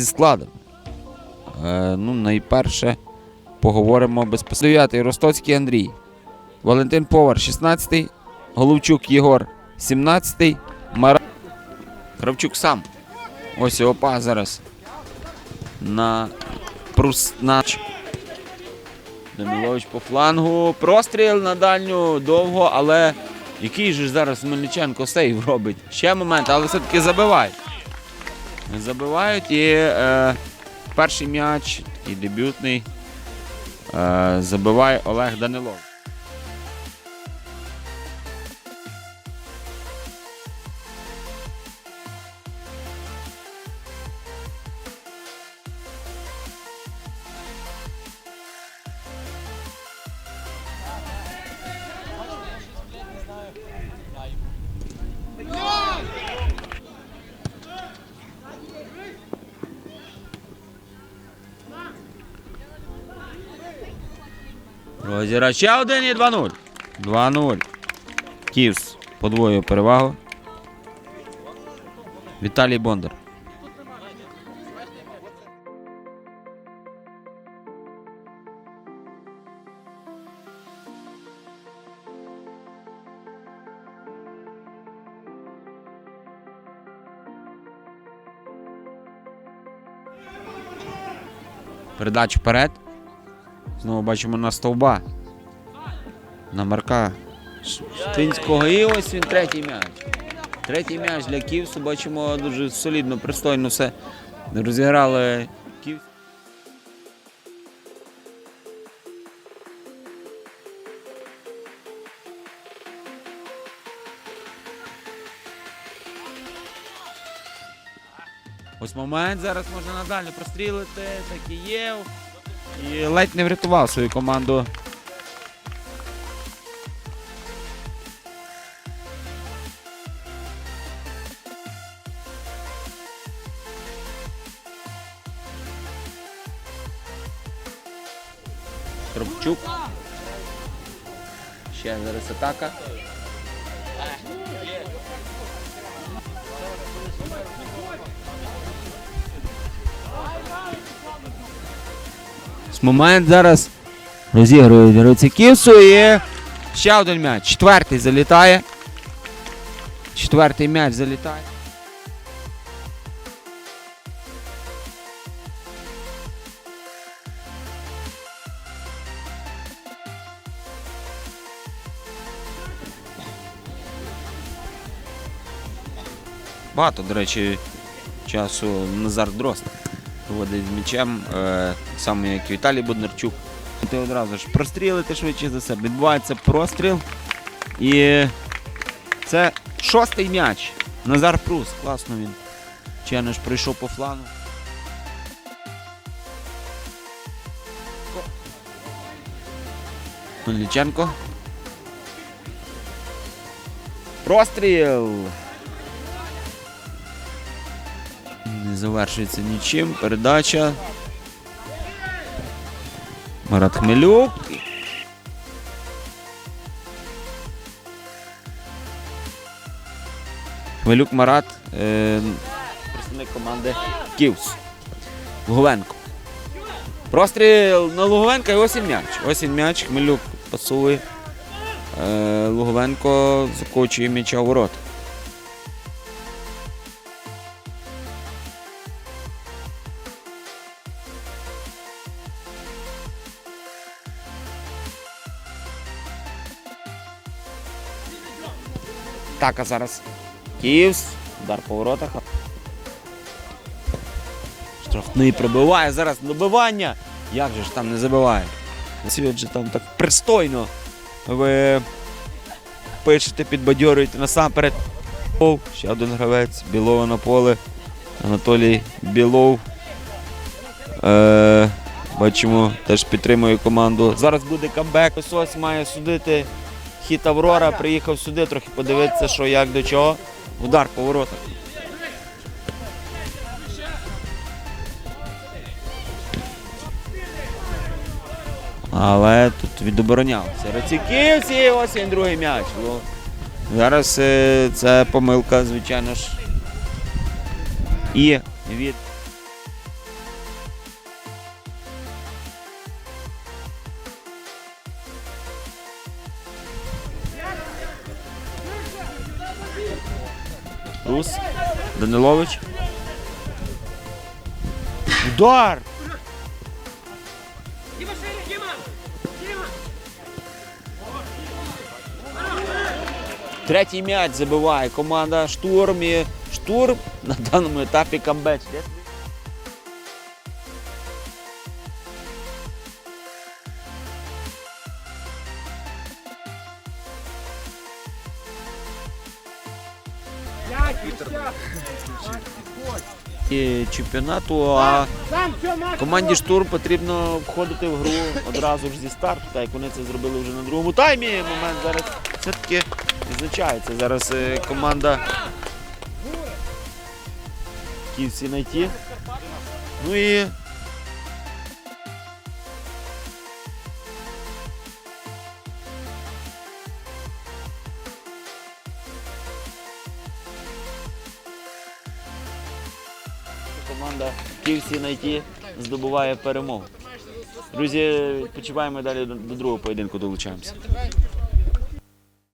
зі складом. Е, ну, найперше поговоримо безпосередньо. 9-й Ростоцький Андрій. Валентин Повар, 16-й. Головчук Єгор, 17-й. Мара... Кравчук сам. Ось пас зараз. На Пруснач. Данилович по флангу. Простріл на дальню довго, але який же зараз Мельниченко сейв робить? Ще момент, але все-таки забивають. І е, перший м'яч, такий дебютний. Е, забиває Олег Данилов. Розіра ще один і 2-0. 2-0. Ківс подвоює перевагу. Віталій Бондар. Передача вперед. Знову бачимо на стовба. На Марка Штинського. І ось він третій м'яч. Третій м'яч для Ківсу. Бачимо дуже солідно, пристойно все розіграли. Ось момент зараз можна надалі прострілити. Так і є. І ледь не врятував свою команду. Кропчук. Ще зараз атака. Момент зараз розігрують гравці Ківсу і ще один м'яч. Четвертий залітає. Четвертий м'яч залітає. Багато, до речі, часу Назар Дрозд проводить з м'ячем, е, саме як і Віталій Боднарчук. Ти одразу ж прострілити швидше за себе. Відбувається простріл. І це шостий м'яч. Назар Прус. Класно він. Ченеш прийшов по флану. Мельниченко. Простріл. Завершується нічим. Передача. Марат Хмелюк. Хмелюк Марат. Е, представник команди Ківс. Луговенко. Простріл на Луговенка і ось він м'яч. Ось м'яч. Хмелюк пасує. Е, Луговенко закочує м'яча у ворот. Так, а зараз Київс. Удар по воротах. Штрафний пробиває зараз добивання. Як же ж там не забиває? Сьогодні там так пристойно. Ви пишете, підбадьорюєте насамперед. Ще один гравець. Білова на поле. Анатолій Білов. Е, бачимо, теж підтримує команду. Зараз буде камбек. Ось ось має судити хід Аврора. Приїхав сюди, трохи подивитися, що як до чого. Удар по воротах. Але тут відоборонявся. Раціківці, ось він другий м'яч. Ну, Зараз е, це помилка, звичайно ж. І від Рус. Данилович. Удар! Третій м'яч забиває команда штурмі. Штурм на даному етапі камбеч. І чемпіонату, а команді Штурм потрібно входити в гру одразу ж зі старту, так як вони це зробили вже на другому таймі. Момент зараз все-таки відзначається. Зараз е, команда Київсі найти. Ну і команда Київсі найти здобуває перемогу. Друзі, почуваємо далі до другого поєдинку долучаємося.